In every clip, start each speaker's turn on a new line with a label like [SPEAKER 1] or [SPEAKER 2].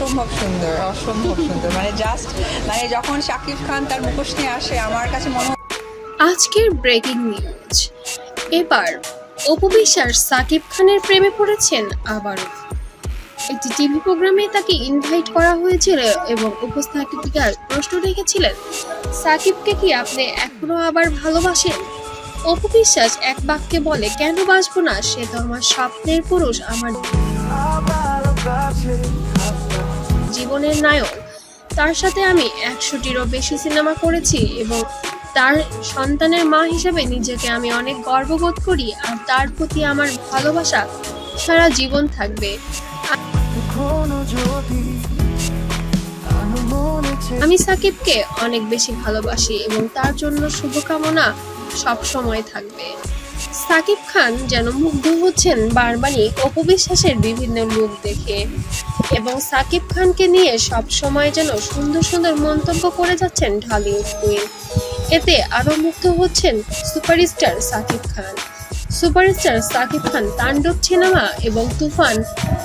[SPEAKER 1] অসম্ভব সুন্দর অসম্ভব সুন্দর। মানে জাস্ট মানে যখন শাকিব খান তার মুখোশ নিয়ে আসে আমার কাছে মনে হয়
[SPEAKER 2] আজকের ব্রেকিং নিউজ এবার অপু বিশ্বাস সাকিব খানের প্রেমে পড়েছেন আবারও। একটি টিভি প্রোগ্রামে তাকে ইনভাইট করা হয়েছিল এবং উপস্থাপিকা প্রশ্ন রেখেছিলেন সাকিবকে কি আপনি এখনও আবার ভালোবাসেন? অপু বিশ্বাস এক বাক্যে বলে কেন বাসবো না? সে তো আমার স্বপ্নের পুরুষ আমার জীবনের নায়ক। তার সাথে আমি একশোটিরও বেশি সিনেমা করেছি এবং তার সন্তানের মা হিসেবে নিজেকে আমি অনেক গর্ববোধ করি আর তার প্রতি আমার ভালোবাসা সারা জীবন থাকবে। আমি সাকিবকে অনেক বেশি ভালোবাসি এবং তার জন্য শুভকামনা সব সময় থাকবে। সাকিব খান যেন মুগ্ধ হচ্ছেন বারবারই অপবিশ্বাসের বিভিন্ন লুক দেখে। এবং সাকিব খানকে নিয়ে সব সময় যেন সুন্দর সুন্দর মন্তব্য করে যাচ্ছেন ঢালিউড কুইন। এতে আরও মুগ্ধ হচ্ছেন superstar Shakib Khan. Superstar Shakib Khan Tandav cinema এবং তুফান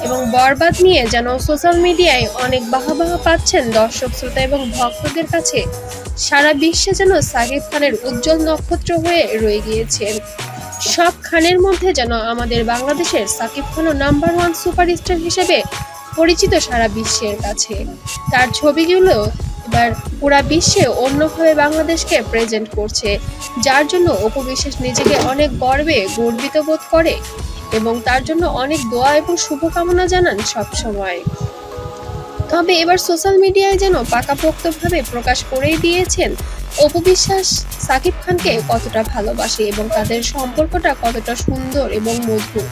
[SPEAKER 2] এবং বরবাদ নিয়ে যেন সোশ্যাল মিডিয়ায় অনেক বাহাবাহা পাচ্ছেন দর্শক শ্রোতা এবং ভক্তদের কাছে। সারা বিশ্বে যেন সাকিব খানের উজ্জ্বল নক্ষত্র হয়ে রয়ে গিয়েছেন। সব খানের মধ্যে যেন আমাদের বাংলাদেশের সাকিব খানও নাম্বার ওয়ান সুপারস্টার হিসেবে পরিচিত সারা বিশ্বের কাছে। তার ছবিগুলো এবার পুরা বিশ্বে অন্যভাবে বাংলাদেশকে প্রেজেন্ট করছে, যার জন্য অপু বিশ্বাস নিজেকে অনেক গর্বে গর্বিত বোধ করে এবং তার জন্য অনেক দোয়া এবং শুভকামনা জানান সব সময় তবে এবার সোশ্যাল মিডিয়ায় যেন পাকাপোক্তভাবে প্রকাশ করেই দিয়েছেন অপু বিশ্বাস, সাকিব খানকে কতটা ভালোবাসে এবং তাদের সম্পর্কটা কতটা সুন্দর এবং মধুর